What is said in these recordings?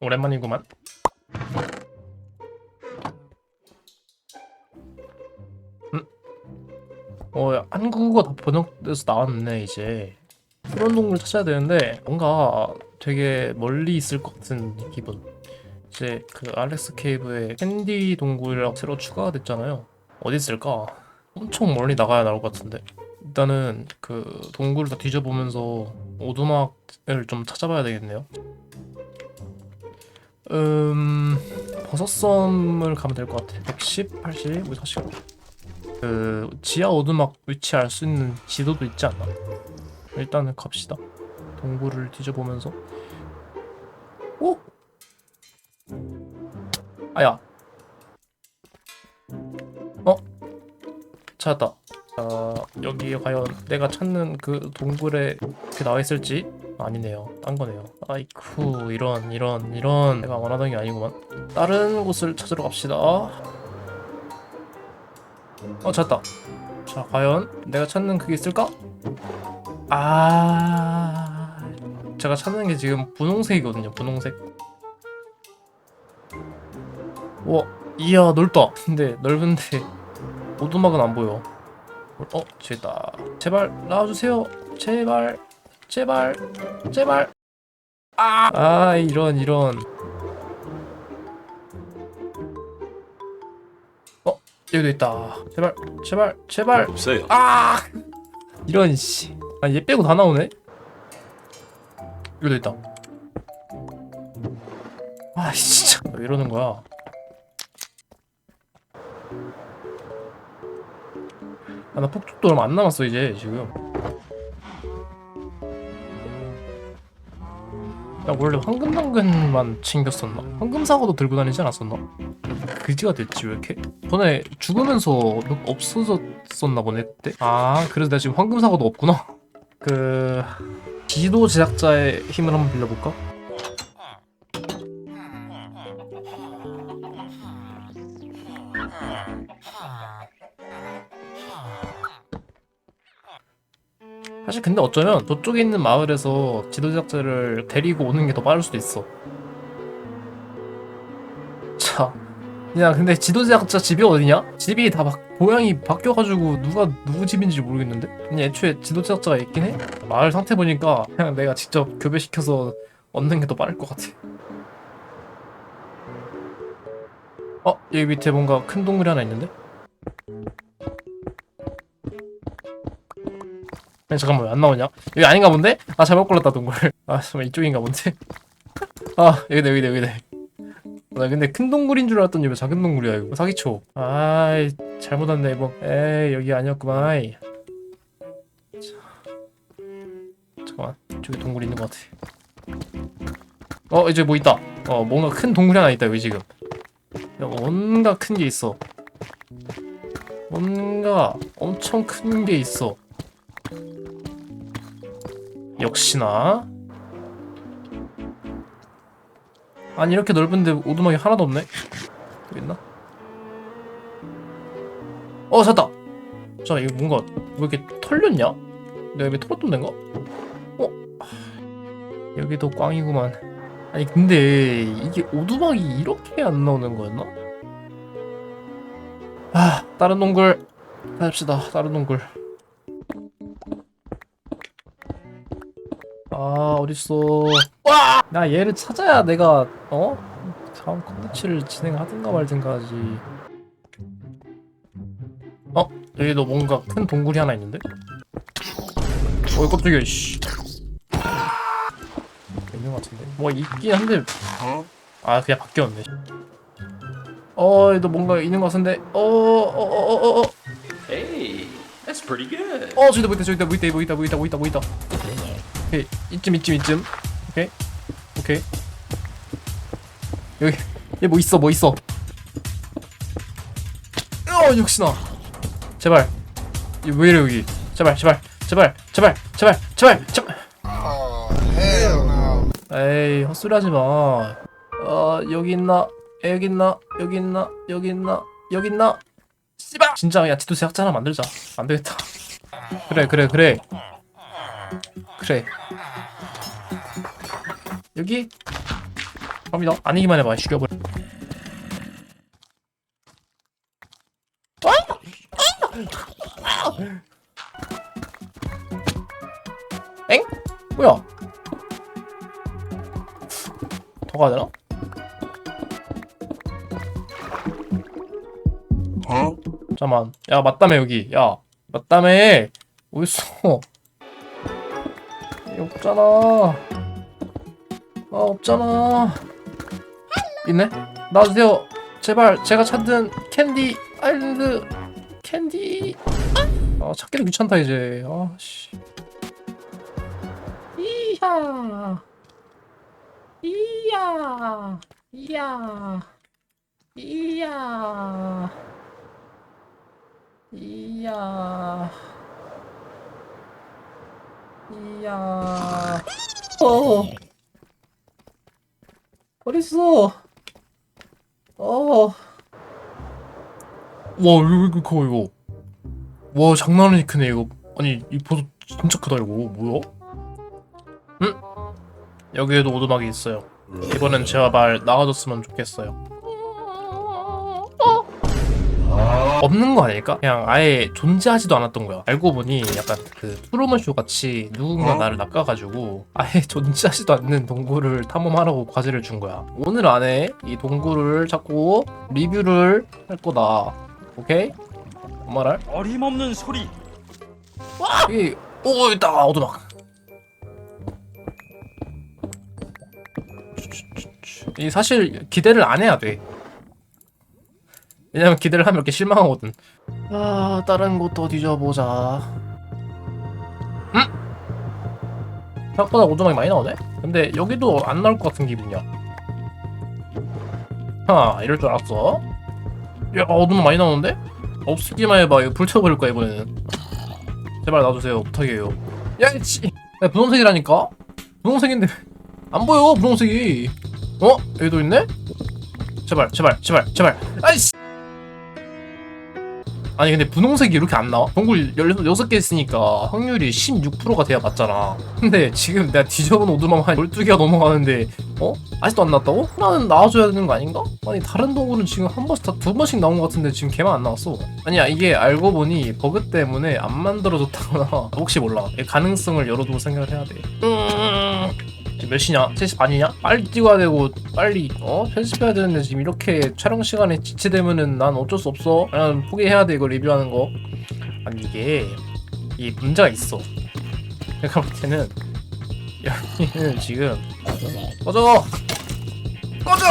오랜만이구만. 음? 어, 한국어 다 번역돼서 나왔네, 이제. 그런 동물 찾아야 되는데, 뭔가 되게 멀리 있을 것 같은 기분. 이제 그 알렉스 케이브에 캔디 동굴이라고 새로 추가가 됐잖아요. 어디 있을까? 엄청 멀리 나가야 나올 것 같은데. 일단은 그 동굴을 다 뒤져보면서 오두막을 좀 찾아봐야 되겠네요. 음 버섯섬을 가면 될 것 같아. 110, 80, 우리 40. 그 지하 오두막 위치 알 수 있는 지도도 있지 않나? 일단은 갑시다. 동굴을 뒤져보면서. 오! 아야. 어? 찾았다. 자, 여기에 과연 내가 찾는 그 동굴에 그 나와 있을지 아니네요. 딴 거네요. 아이쿠 이런 이런 이런 내가 원하던 게 아니구만. 다른 곳을 찾으러 갑시다. 어 찾았다. 자 과연 내가 찾는 그게 있을까? 아 제가 찾는 게 지금 분홍색이거든요. 분홍색. 와 이야 넓다. 근데 넓은데 오두막은 안 보여. 어, 쟤다. 제발 나와주세요. 제발, 제발, 제발. 아, 아 이런 이런. 어, 여기도 있다. 제발, 제발, 제발. 없어요. 아, 이런 씨. 아, 얘 빼고 다 나오네. 여기도 있다. 아, 진짜 왜 이러는 거야? 아, 나 폭죽도 얼마 안 남았어 이제 지금. 나 원래 황금 당근만 챙겼었나? 황금 사과도 들고 다니지 않았었나? 그지가 됐지 왜 이렇게? 전에 죽으면서 없어졌었나 보네 그때. 아 그래서 내가 지금 황금 사과도 없구나. 그 지도 제작자의 힘을 한번 빌려볼까? 사실 근데 어쩌면 저쪽에 있는 마을에서 지도 제작자를 데리고 오는 게 더 빠를 수도 있어. 자, 야 근데 지도 제작자 집이 어디냐? 집이 다막 모양이 바뀌어가지고 누가 누구 집인지 모르겠는데? 그냥 애초에 지도 제작자가 있긴 해. 마을 상태 보니까 그냥 내가 직접 교배시켜서 얻는 게 더 빠를 것 같아. 어 여기 밑에 뭔가 큰 동굴이 하나 있는데? 잠깐만 왜 안 나오냐? 여기 아닌가 본데? 아 잘못 골랐다 동굴. 아 잠깐만 이쪽인가 본데? 아 여기다 여기다 여기다. 나 근데 큰 동굴인 줄 알았더니 왜 작은 동굴이야 이거? 사기쳐 아이 잘못 왔네 이거 에이 여기 아니었구만. 자, 잠깐만 저기 동굴 있는 것 같아. 어 이제 뭐 있다. 어 뭔가 큰 동굴이 하나 있다 여기 지금. 야, 뭔가 큰 게 있어. 뭔가 엄청 큰 게 있어 역시나 아니 이렇게 넓은데 오두막이 하나도 없네 여기 있나? 어 찾다 자 이거 뭔가 왜 이렇게 털렸냐? 내가 왜 털었던 데인가? 어? 하, 여기도 꽝이구만 아니 근데 이게 오두막이 이렇게 안 나오는 거였나? 아 다른 동굴 가봅시다 다른 동굴 아 어딨어 와! 나 얘를 찾아야 내가 어? 다음 컨텐츠를 진행하든가 말든가 하지 어? 여기도 뭔가 큰 동굴이 하나 있는데? 어이 깜짝이야 씨 있는 것 같은데 뭐 있긴 한데 아 그냥 바뀌었네 어 여기도 뭔가 있는 것 같은데 어어어어어어 어, Hey, that's pretty good. 어 저기다 뭐 있다 저기다 있다 뭐 있다 뭐 있다 오케이 이쯤 이쯤 이쯤 오케이 오케이 여기 얘 뭐 있어 뭐 있어 어 역시나 제발 얘왜 이래 여기 제발 제발 제발 제발 제발 제발 제발 에이 헛소리 하지 마. 어 여기 있나? 여기 있나? 여기 있나? 여기 있나? 여기 있나? 씨발! 진짜 야 지도 제작자 하나 만들자. 안 되겠다. 그래 그래 그래. 그래. 여기? 갑니다. 아니기만 해봐 죽여버려. 엥? 뭐야? 더 가야 되나? 잠깐만. 야 맞다며 여기. 야 맞다며! 어딨어? 없잖아 아 없잖아. 있네? 놔주세요. 제발 제가 찾는 캔디 아일랜드 캔디. 아 찾기도 귀찮다 이제. 아씨. 이야. 이야. 이야. 이야. 이야. 이야. 어 어딨어. 어 와 이거 이거 그거 이거. 와 장난 아니 크네 이거. 아니 이 버섯 진짜 크다 이거. 뭐야? 응? 여기에도 오두막이 있어요. 이번엔 제발 나가줬으면 좋겠어요 없는 거 아닐까? 그냥 아예 존재하지도 않았던 거야. 알고 보니 약간 그 트루먼 쇼 같이 누군가 나를 낚아가지고 아예 존재하지도 않는 동굴을 탐험하라고 과제를 준 거야. 오늘 안에 이 동굴을 찾고 리뷰를 할 거다. 오케이? 뭔 말할? 어림없는 소리 이, 오, 있다, 오두막. 이 사실 기대를 안 해야 돼. 왜냐면 기대를 하면 이렇게 실망하거든. 아, 다른 곳도 뒤져보자. 음? 생각보다 오두막이 많이 나오네? 근데 여기도 안 나올 것 같은 기분이야. 하, 이럴 줄 알았어. 야, 오두막 많이 나오는데? 없기만 해봐. 이거 불태워버릴 거야, 이번에는. 제발 놔주세요. 부탁해요. 야, 씨. 야, 분홍색이라니까? 분홍색인데 안 보여, 분홍색이. 어? 여기도 있네? 제발, 제발, 제발, 제발. 아이씨. 아니 근데 분홍색이 이렇게 안 나와? 동굴 16개 있으니까 확률이 16%가 돼야 맞잖아 근데 지금 내가 뒤져본 오두막 한 12개가 넘어가는데 어? 아직도 안 나왔다고? 하나는 나와줘야 되는 거 아닌가? 아니 다른 동굴은 지금 한 번씩 다 두 번씩 나온 것 같은데 지금 걔만 안 나왔어 아니야 이게 알고 보니 버그 때문에 안 만들어졌다거나 혹시 몰라 이 가능성을 열어두고 생각을 해야 돼 음... 몇 시냐? 3시 반이냐? 빨리 찍어야 되고 빨리 어? 편집해야 되는데 지금 이렇게 촬영 시간에 지체되면은 난 어쩔 수 없어 그냥 포기해야 돼 이거 리뷰하는 거 아니 이게 이 문제가 있어 내가 볼 때는 여기는 지금 꺼져 꺼져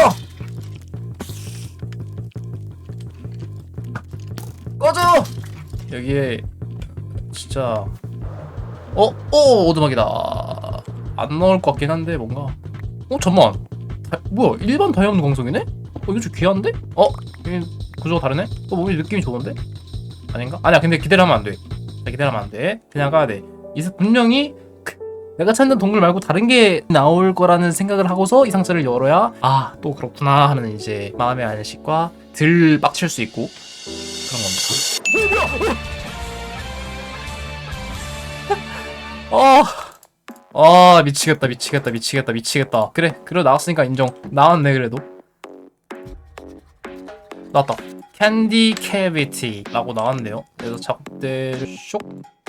꺼져 여기에 진짜 어? 어 오두막이다 안 나올 것 같긴 한데 뭔가 어 잠만 다, 뭐야 일반 다이아몬드 광석이네? 어 이거 좀 귀한데? 어? 이 구조가 다르네? 어 몸이 느낌이 좋은데? 아닌가? 아니야 근데 기대를 하면 안돼 기대를 하면 안돼 그냥 가야 돼 이제 분명히 그, 내가 찾는 동굴 말고 다른 게 나올 거라는 생각을 하고서 이 상자를 열어야 아 또 그렇구나 하는 이제 마음의 안식과 들 빡칠 수 있고 그런 겁니다 어 아 미치겠다 미치겠다 미치겠다 미치겠다. 그래 그래 나왔으니까 인정. 나왔네 그래도. 나왔다. 캔디 캐비티라고 나왔네요. 그래서 작대를 쇽.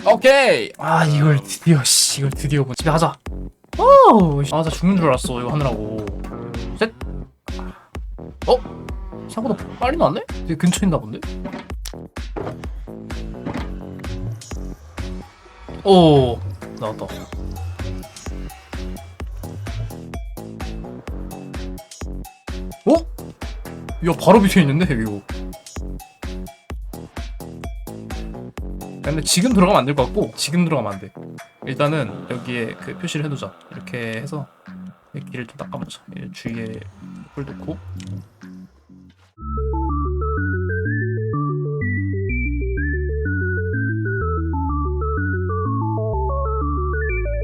오케이! 아 이걸 드디어 씨 이걸 드디어 본 집에 가자. 오아나 죽는 줄 알았어 이거 하느라고. 셋. 어? 생각보다 빨리 나왔네? 되게 근처에 있나 본데? 오 나왔다 야 바로 밑에 있는데 이거. 근데 지금 들어가면 안 될 것 같고 지금 들어가면 안돼. 일단은 여기에 그 표시를 해두자. 이렇게 해서 이 길을 좀 닦아보자. 이 주위에 홀 놓고